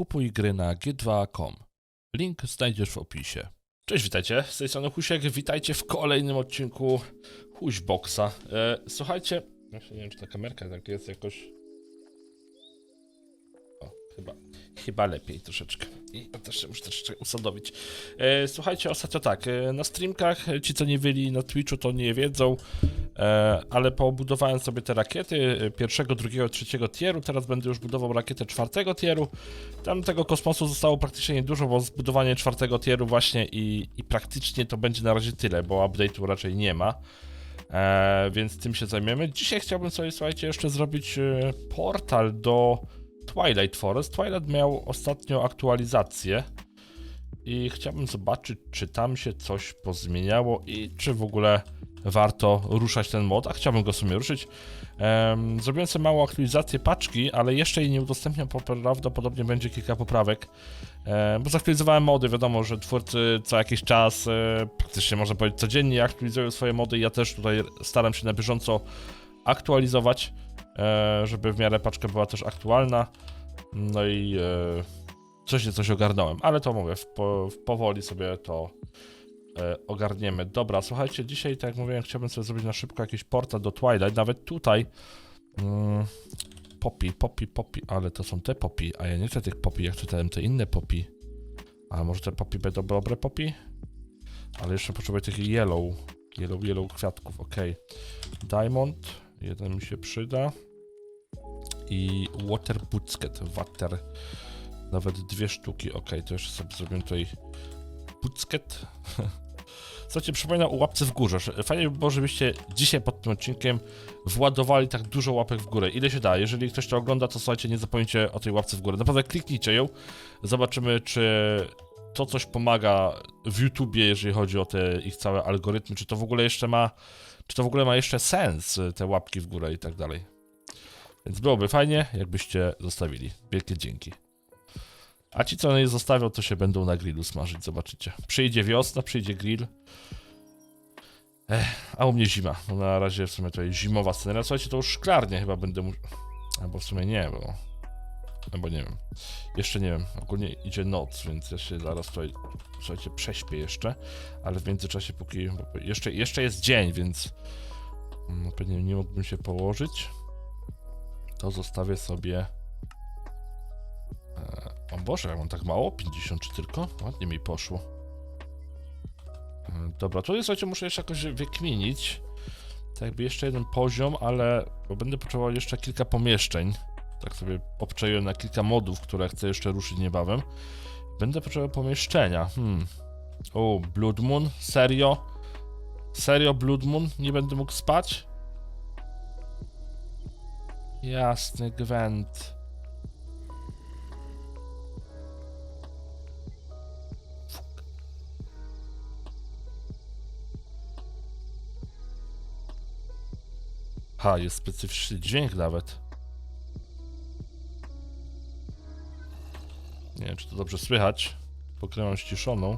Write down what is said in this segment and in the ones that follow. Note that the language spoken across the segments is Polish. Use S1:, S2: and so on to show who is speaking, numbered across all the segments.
S1: Kupuj gry na g2.com. Link znajdziesz w opisie. Cześć, witajcie. Z tej strony Husiek. Witajcie w kolejnym odcinku Huśboxa. E, słuchajcie, nie wiem, czy ta kamerka tak jest jakoś. O, chyba, chyba lepiej troszeczkę. I to też muszę troszeczkę usadowić. E, słuchajcie, ostatnio tak, e, na streamkach, ci co nie byli na Twitchu, to nie wiedzą, ale pobudowałem sobie te rakiety e, pierwszego, drugiego, trzeciego tieru. Teraz będę już budował rakietę czwartego tieru. Tam tego kosmosu zostało praktycznie niedużo, bo zbudowanie czwartego tieru właśnie i, i praktycznie to będzie na razie tyle, bo update'u raczej nie ma. E, więc tym się zajmiemy. Dzisiaj chciałbym sobie, słuchajcie, jeszcze zrobić e, portal do Twilight Forest. Twilight miał ostatnio aktualizację i chciałbym zobaczyć, czy tam się coś pozmieniało i czy w ogóle warto ruszać ten mod, a chciałbym go w sumie ruszyć. Em, zrobiłem sobie małą aktualizację paczki, ale jeszcze jej nie udostępniam, bo prawdopodobnie będzie kilka poprawek, e, bo zaktualizowałem mody, wiadomo, że twórcy co jakiś czas, e, praktycznie można powiedzieć codziennie aktualizują swoje mody. Ja też tutaj staram się na bieżąco aktualizować, e, żeby w miarę paczka była też aktualna, no i e, coś nie coś ogarnąłem, ale to mówię, w, w powoli sobie to ogarniemy. Dobra, słuchajcie, dzisiaj, tak jak mówiłem, chciałbym sobie zrobić na szybko jakiś portal do Twilight, nawet tutaj mm, popi, popi, popi, ale to są te popi, a ja nie chcę tych popi, jak czytałem te inne popi. A może te popi będą dobre popi? Ale jeszcze potrzebuję tych yellow, yellow, yellow kwiatków, ok. Diamond, jeden mi się przyda. I water bucket, water, nawet dwie sztuki, ok, to jeszcze sobie zrobię tutaj bucket. Słuchajcie, przypominam o łapce w górze. Fajnie by było, żebyście dzisiaj pod tym odcinkiem władowali tak dużo łapek w górę. Ile się da. Jeżeli ktoś to ogląda, to słuchajcie, nie zapomnijcie o tej łapce w górę. Naprawdę kliknijcie ją. Zobaczymy, czy to coś pomaga w YouTubie, jeżeli chodzi o te ich całe algorytmy. Czy to w ogóle jeszcze ma, czy to w ogóle ma jeszcze sens, te łapki w górę i tak dalej. Więc byłoby fajnie, jakbyście zostawili. Wielkie dzięki. A ci, co nie zostawią, to się będą na grillu smażyć, zobaczycie. Przyjdzie wiosna, przyjdzie grill. Ech, a u mnie zima. No na razie w sumie to jest zimowa scena. Słuchajcie, to już szklarnie chyba będę musiał... Albo w sumie nie, bo... Albo nie wiem. Jeszcze nie wiem. Ogólnie idzie noc, więc ja się zaraz tutaj, słuchajcie, prześpię jeszcze. Ale w międzyczasie póki... Jeszcze, jeszcze jest dzień, więc... No, pewnie nie mógłbym się położyć. To zostawię sobie... Boże, ja mam tak mało? 53 tylko? Ładnie mi poszło. E, Dobra, tutaj słuchajcie, muszę jeszcze jakoś wykminić. Tak jakby jeszcze jeden poziom, ale bo będę potrzebował jeszcze kilka pomieszczeń. Tak sobie obczaiłem na kilka modów, które chcę jeszcze ruszyć niebawem. Będę potrzebował pomieszczenia. Hmm. O, Blood Moon? Serio? Serio Blood Moon? Nie będę mógł spać? Jasny gwent. Ha, jest specyficzny dźwięk nawet. Nie wiem, czy to dobrze słychać. Pokrywam ściszoną.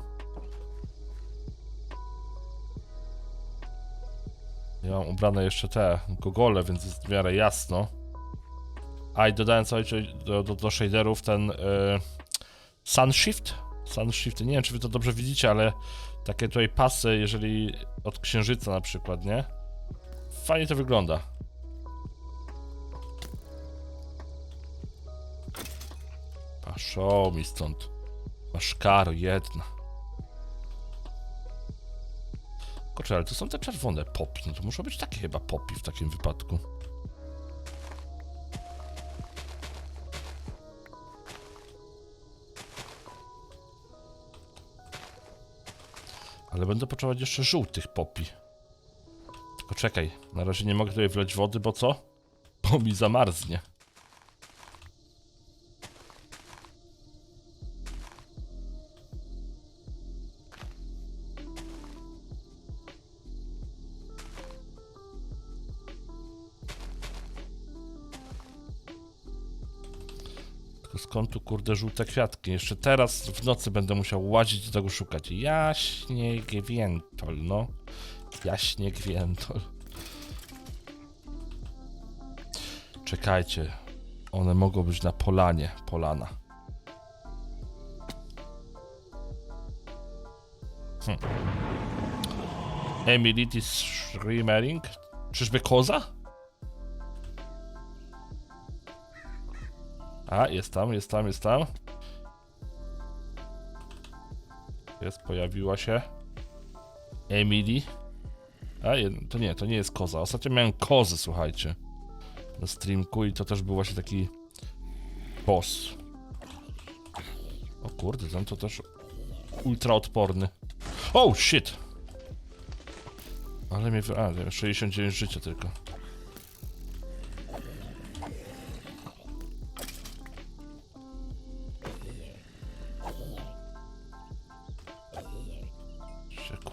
S1: Ja mam ubrane jeszcze te gogole, więc jest w miarę jasno. A i dodałem sobie do, do, do shaderów ten y, Sunshift. Sunshift, nie wiem czy wy to dobrze widzicie, ale takie tutaj pasy, jeżeli od księżyca na przykład, nie? Fajnie to wygląda. Show mi stąd. Masz karo jedna. Kurczę, ale to są te czerwone popi. No to muszą być takie chyba popi w takim wypadku. Ale będę potrzebować jeszcze żółtych popi. Tylko czekaj, na razie nie mogę tutaj wleć wody, bo co? Bo mi zamarznie. skąd tu kurde żółte kwiatki? Jeszcze teraz w nocy będę musiał łazić do tego szukać. Jaśnie gwiętol, no. Jaśnie gwiętol. Czekajcie. One mogą być na polanie. Polana. Hm. Emility Screamering? Czyżby koza? A, jest tam, jest tam, jest tam. Jest, pojawiła się. Emily. A, to nie, to nie jest koza. Ostatnio miałem kozy, słuchajcie. Na streamku i to też był właśnie taki boss. O kurde, ten to też ultra odporny. Oh shit! Ale mnie... A, nie, 69 życia tylko.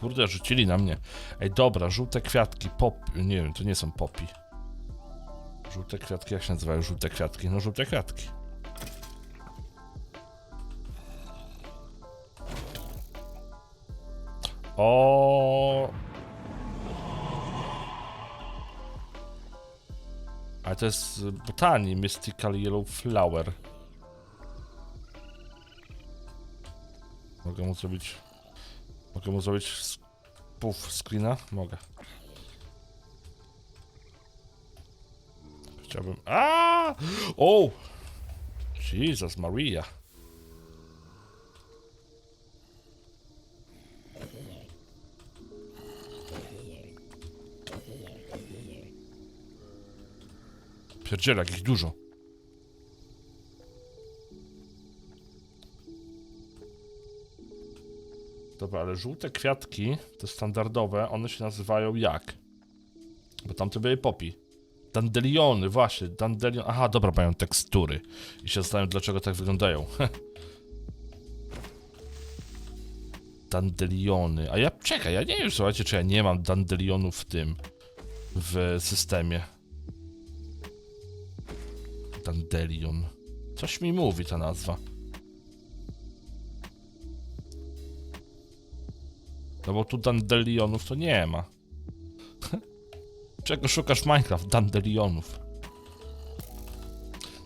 S1: Kurde, rzucili na mnie. Ej, dobra, żółte kwiatki, pop... Nie wiem, to nie są popi. Żółte kwiatki, jak się nazywają żółte kwiatki? No, żółte kwiatki. O. Ale to jest z botanii Mystical Yellow Flower. Mogę mu zrobić. Mogę mu zrobić puff screena? Mogę. Chciałbym. A! O! Jesus Maria. Pierdziele, jak ich dużo. Dobra, ale żółte kwiatki, te standardowe, one się nazywają jak? Bo tamte były popi. Dandeliony, właśnie, dandelion. Aha, dobra, mają tekstury. I się zastanawiam, dlaczego tak wyglądają. Dandeliony. A ja, czekaj, ja nie wiem, słuchajcie, czy ja nie mam dandelionów w tym, w systemie. Dandelion. Coś mi mówi ta nazwa. No bo tu dandelionów to nie ma. Czego szukasz Minecraft? Dandelionów.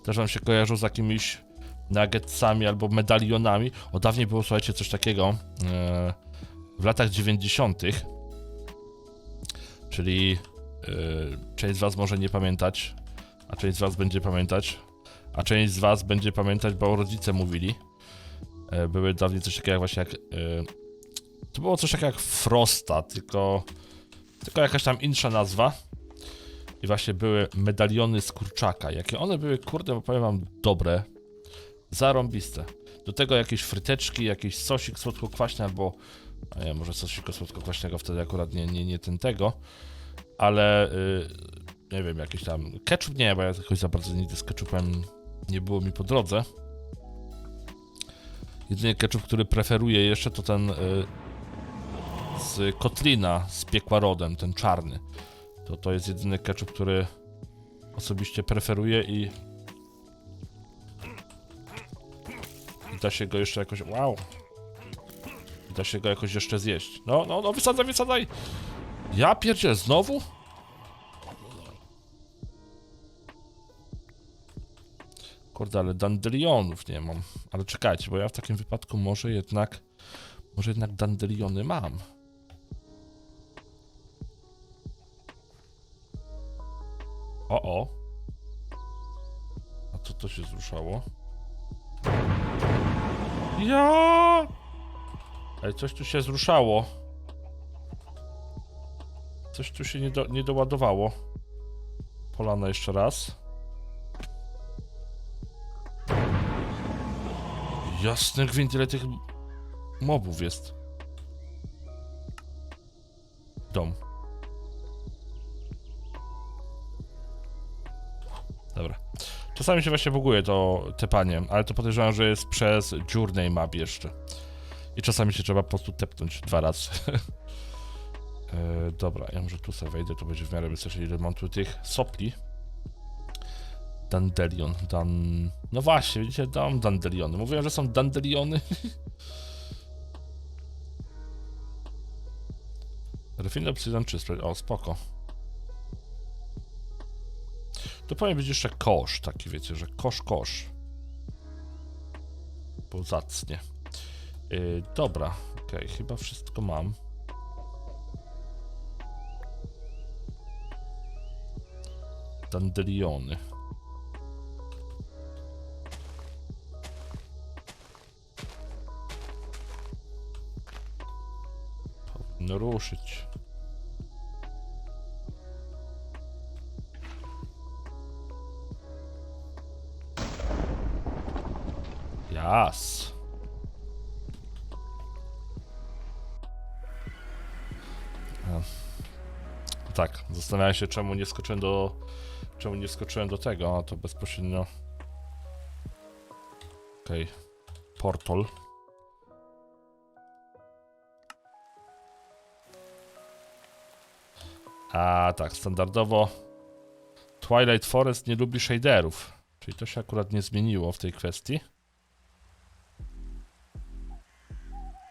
S1: Też wam się kojarzą z jakimiś nuggetsami albo medalionami. O dawniej było, słuchajcie, coś takiego e, w latach 90. Czyli e, część z was może nie pamiętać, a część z was będzie pamiętać, a część z was będzie pamiętać, bo rodzice mówili. E, były dawniej coś takiego jak właśnie jak... to było coś takiego jak Frosta, tylko... Tylko jakaś tam insza nazwa. I właśnie były medaliony z kurczaka. Jakie one były, kurde, bo powiem wam, dobre. Zarąbiste. Do tego jakieś fryteczki, jakiś sosik słodko-kwaśny, albo... A nie, może sosika słodko-kwaśnego wtedy akurat nie, nie, nie ten tego. Ale... Y, nie wiem, jakiś tam... Ketchup nie, bo ja jakoś za bardzo nigdy z ketchupem nie było mi po drodze. Jedynie ketchup, który preferuję jeszcze, to ten... Y, z Kotlina z piekła rodem, ten czarny. To to jest jedyny ketchup, który osobiście preferuję i i da się go jeszcze jakoś, wow, I da się go jakoś jeszcze zjeść. No, no, no, wysadzaj, wysadzaj! Ja pierdzielę, znowu? Kurde, ale dandelionów nie mam. Ale czekajcie, bo ja w takim wypadku może jednak, może jednak dandeliony mam. O, o. A co to się zruszało? Ja! Ej, coś tu się zruszało. Coś tu się nie, do, nie doładowało. Polana jeszcze raz. Jasny gwint, ile tych mobów jest. Dom. Dobra. Czasami się właśnie buguje to tepanie, ale to podejrzewam, że jest przez Journey Map jeszcze. I czasami się trzeba po prostu tepnąć dwa razy. e, dobra, ja może tu sobie wejdę, to będzie w miarę wystarczy, ile mam tych sopli. Dandelion, dan... No właśnie, widzicie, dam dandeliony. Mówiłem, że są dandeliony. Refin obsidian czy? O, spoko. Tu powinien być jeszcze kosz, taki wiecie, że kosz, kosz. Bo zacnie. Yy, dobra, okej, chyba wszystko mam. Dandeliony. Powinno ruszyć. Jas. A. Tak, zastanawiałem się czemu nie skoczyłem do... Czemu nie skoczyłem do tego, a to bezpośrednio... Okej. Portal. A tak, standardowo Twilight Forest nie lubi shaderów. Czyli to się akurat nie zmieniło w tej kwestii.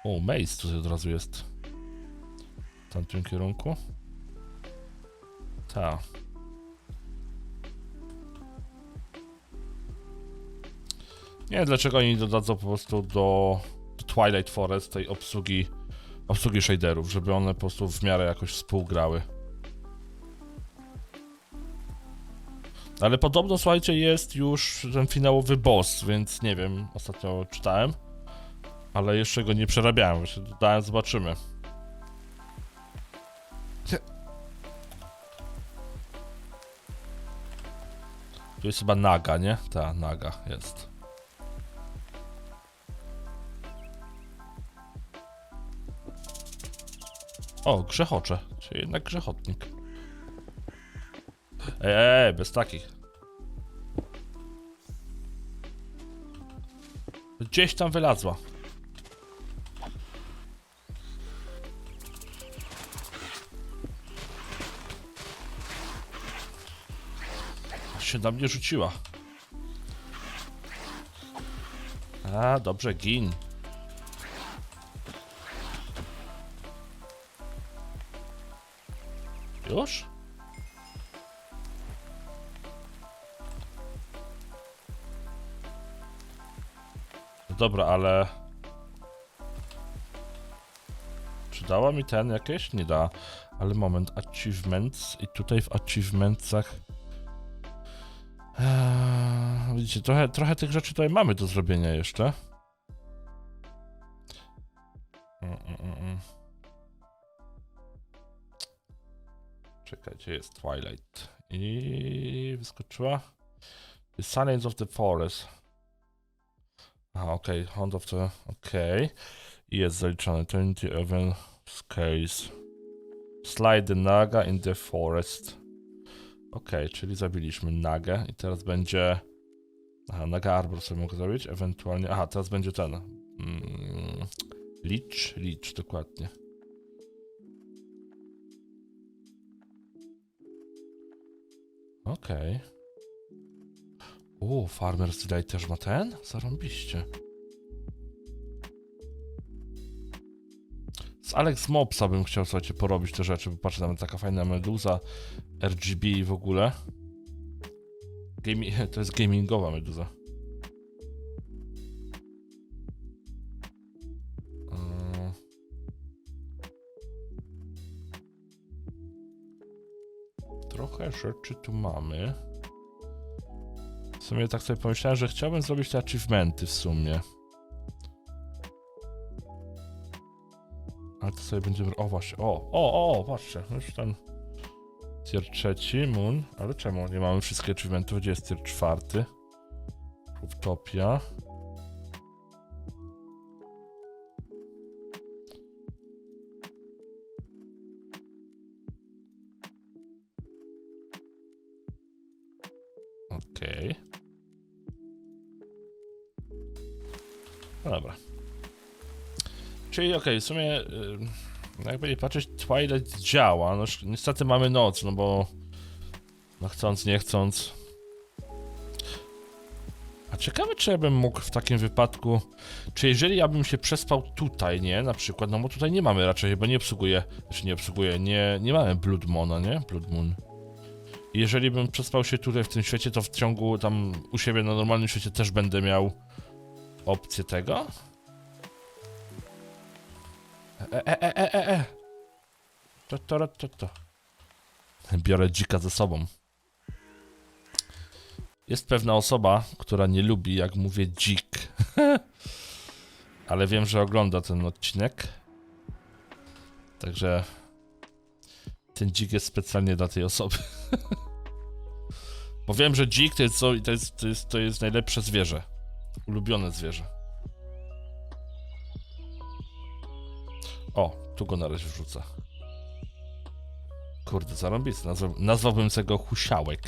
S1: O, Maze tutaj od razu jest. W tamtym kierunku. Ta. Nie wiem dlaczego oni dodadzą po prostu do, Twilight Forest tej obsługi obsługi shaderów, żeby one po prostu w miarę jakoś współgrały. Ale podobno, słuchajcie, jest już ten finałowy boss, więc nie wiem, ostatnio czytałem. Ale jeszcze go nie przerabiałem, właśnie dodałem, zobaczymy. Tu jest chyba naga, nie? Ta, naga jest. O, grzechocze, czyli jednak grzechotnik. Ej, ej, bez takich. Gdzieś tam wylazła. Na mnie rzuciła. A, dobrze, gin. Już? No dobra, ale... Czy dała mi ten jakieś? Nie da. Ale moment, achievements i tutaj w achievementsach... Eee, widzicie, trochę, trochę tych rzeczy tutaj mamy do zrobienia jeszcze. Mm, mm, mm. Czekajcie, jest Twilight. I wyskoczyła. The Silence of the Forest. Aha, okej, okay. Hunt of the... Okej. I jest zaliczony 20 event scales. Slide the naga in the forest. Okej, czyli zabiliśmy nagę i teraz będzie... Aha, naga arbor sobie mogę zrobić, ewentualnie... Aha, teraz będzie ten... Mm, licz, licz, dokładnie. Okej. O, Farmer's Delight też ma ten? Zarąbiście. Alex Mopsa bym chciał, słuchajcie, porobić te rzeczy, bo patrzę, tam taka fajna meduza, RGB i w ogóle. To jest gamingowa meduza. Eee. Trochę rzeczy tu mamy. W sumie tak sobie pomyślałem, że chciałbym zrobić te achievementy w sumie. To sobie będziemy... O właśnie, o, o, o, patrzcie, już ten... Tier trzeci, Moon, ale czemu nie mamy wszystkie achievementów? Gdzie jest tier czwarty? Utopia. Czyli okej, w sumie y, jakby nie patrzeć, Twilight działa. No, niestety mamy noc, no bo no chcąc, nie chcąc. A ciekawe, czy ja bym mógł w takim wypadku, czy jeżeli ja bym się przespał tutaj, nie, na przykład, no bo tutaj nie mamy raczej, chyba nie obsługuje, znaczy nie obsługuje, nie, nie mamy Blood Mona, nie, Blood Moon. I Jeżeli bym przespał się tutaj w tym świecie, to w ciągu tam u siebie na normalnym świecie też będę miał opcję tego? E, e, e, e, e, e. To, to, to, to. Biorę dzika ze sobą. Jest pewna osoba, która nie lubi, jak mówię dzik. Ale wiem, że ogląda ten odcinek. Także ten dzik jest specjalnie dla tej osoby. Bo wiem, że dzik to jest, to jest, to jest, to jest najlepsze zwierzę. Ulubione zwierzę. O, tu go na razie wrzucę. Kurde, zarąbisty. Nazwa, nazwałbym tego husiałek.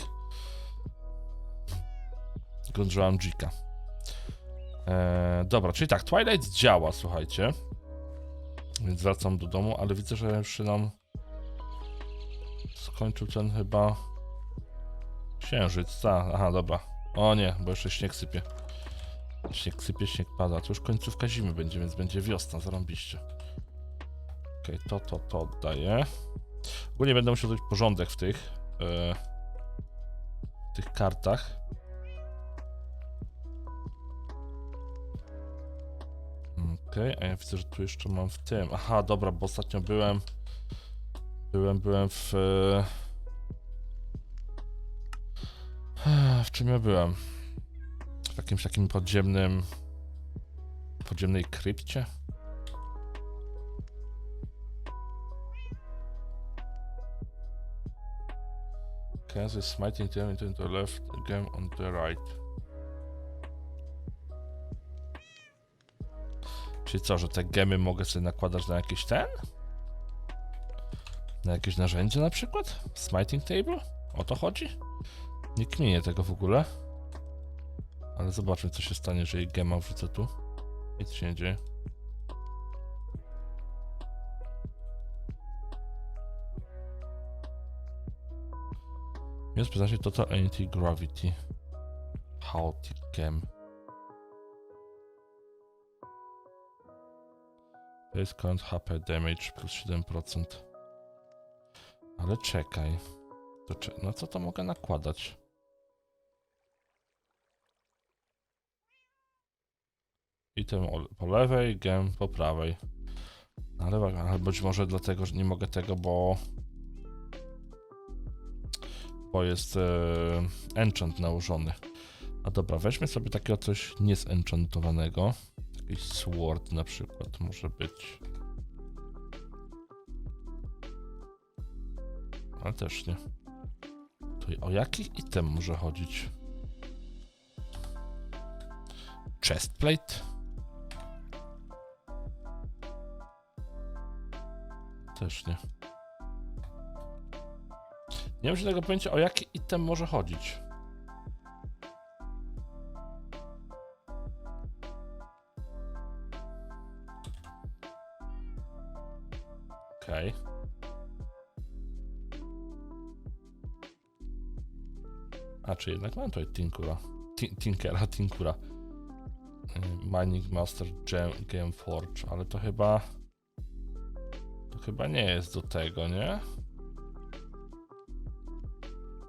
S1: Grążyłam dzika. Eee, dobra, czyli tak, Twilight działa, słuchajcie. Więc wracam do domu, ale widzę, że już nam skończył ten chyba księżyc. Ta, aha, dobra. O nie, bo jeszcze śnieg sypie. Śnieg sypie, śnieg pada. To już końcówka zimy będzie, więc będzie wiosna, zarąbiście. Okej, to, to, to oddaję. Ogólnie będę musiał zrobić porządek w tych e, w tych kartach. Okej, a ja widzę, że tu jeszcze mam w tym. Aha, dobra, bo ostatnio byłem. Byłem, byłem w. e, W czym ja byłem? W jakimś takim podziemnym. podziemnej krypcie? Kansas smiting them into the left, game on the right. Czyli co, że te gemy mogę sobie nakładać na jakiś ten? Na jakieś narzędzie na przykład? Smiting table? O to chodzi? Nie kminie tego w ogóle. Ale zobaczmy co się stanie, jeżeli gema wrzucę tu. Nic się nie dzieje. Jest pytanie Total Anti-Gravity. Chaotic Gem. Base count HP damage plus 7%. Ale czekaj. To cze- no co to mogę nakładać? Item po lewej, gem po prawej. Ale, wa- ale być może dlatego, że nie mogę tego, bo bo jest e, enchant nałożony. A dobra, weźmy sobie takiego coś niezenchantowanego. Jakiś sword na przykład może być. Ale też nie. To o jaki item może chodzić? Chestplate? Też nie. Nie mam żadnego pojęcia, o jaki item może chodzić. Okej. A, czy jednak mam tutaj Tinkura. Tin- Tinkera, Tinkura. Y, Mining Master Gem, Game Forge, ale to chyba... To chyba nie jest do tego, nie?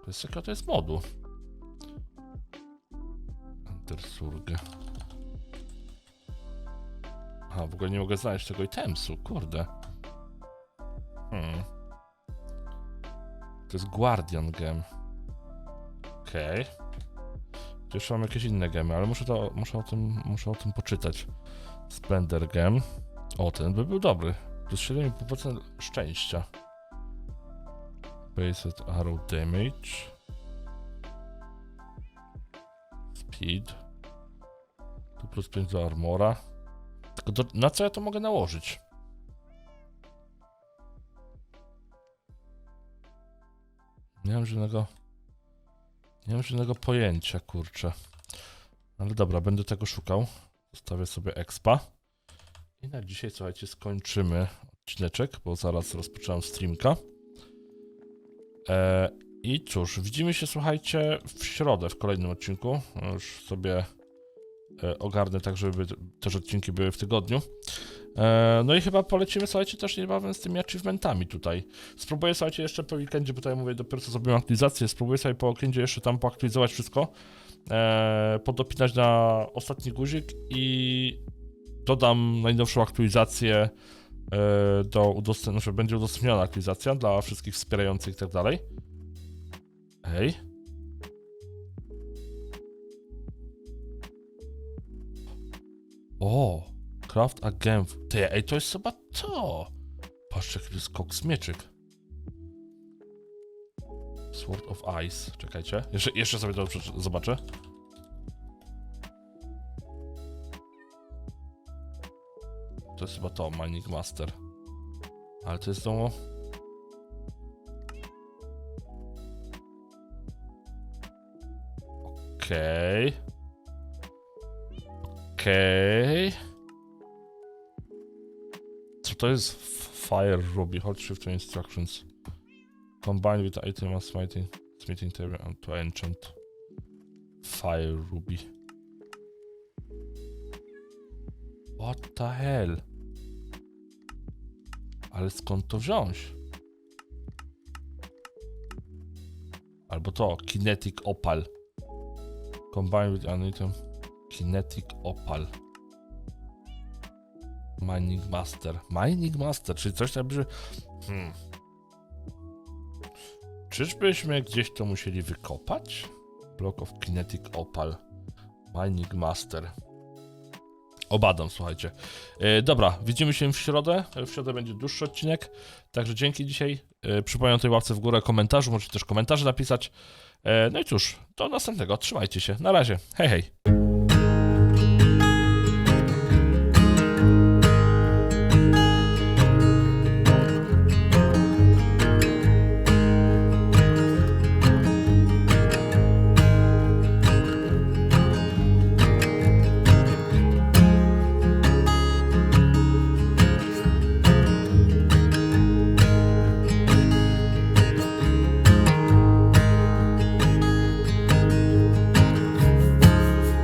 S1: To jest jaka to jest modu? Entersurge. A, w ogóle nie mogę znaleźć tego itemsu, kurde. Hmm. To jest Guardian Gem. Okej. Okay. Jeszcze mam jakieś inne gemy, ale muszę, to, muszę, o tym, muszę o tym poczytać. Splendor Gem. O, ten by był dobry. Plus 7,5% szczęścia. Based arrow damage. Speed. Tu plus 5 do armora. Tylko do, na co ja to mogę nałożyć? Nie mam żadnego. Nie mam żadnego pojęcia, kurczę. Ale dobra, będę tego szukał. Zostawię sobie expa. I na dzisiaj, słuchajcie, skończymy odcineczek, bo zaraz rozpoczynam streamka. E, I cóż, widzimy się, słuchajcie, w środę w kolejnym odcinku. Już sobie e, ogarnę tak, żeby też odcinki były w tygodniu. E, no i chyba polecimy, słuchajcie, też niebawem z tymi achievementami tutaj. Spróbuję, słuchajcie, jeszcze po weekendzie, bo tutaj mówię, dopiero co zrobiłem aktualizację, spróbuję sobie po weekendzie jeszcze tam poaktualizować wszystko, e, podopinać na ostatni guzik i dodam najnowszą aktualizację e, do udostępnienia, znaczy będzie udostępniona aktualizacja dla wszystkich wspierających i tak dalej. Hej. O, Craft Again. Ty, ej, to jest chyba to. Patrzcie, jaki jest koks mieczyk. Sword of Ice. Czekajcie. Jeszcze, jeszcze sobie to zobaczę. To jest chyba to, Mining Master. Ale to jest to... Okej. Okej. Co to jest Fire Ruby? Hold shift instructions. Combine with item of smiting, smithing table and to enchant. Fire Ruby. What the hell? Ale skąd to wziąć? Albo to, Kinetic Opal. Combine with an item. Kinetic Opal. Mining Master. Mining Master, czyli coś tak, że... Hmm. Czyżbyśmy gdzieś to musieli wykopać? Block of Kinetic Opal. Mining Master. Obadam, słuchajcie. E, dobra, widzimy się w środę. W środę będzie dłuższy odcinek. Także dzięki dzisiaj. E, przypomnę tej łapce w górę komentarzu. Możecie też komentarze napisać. E, no i cóż, do następnego. Trzymajcie się. Na razie. Hej, hej.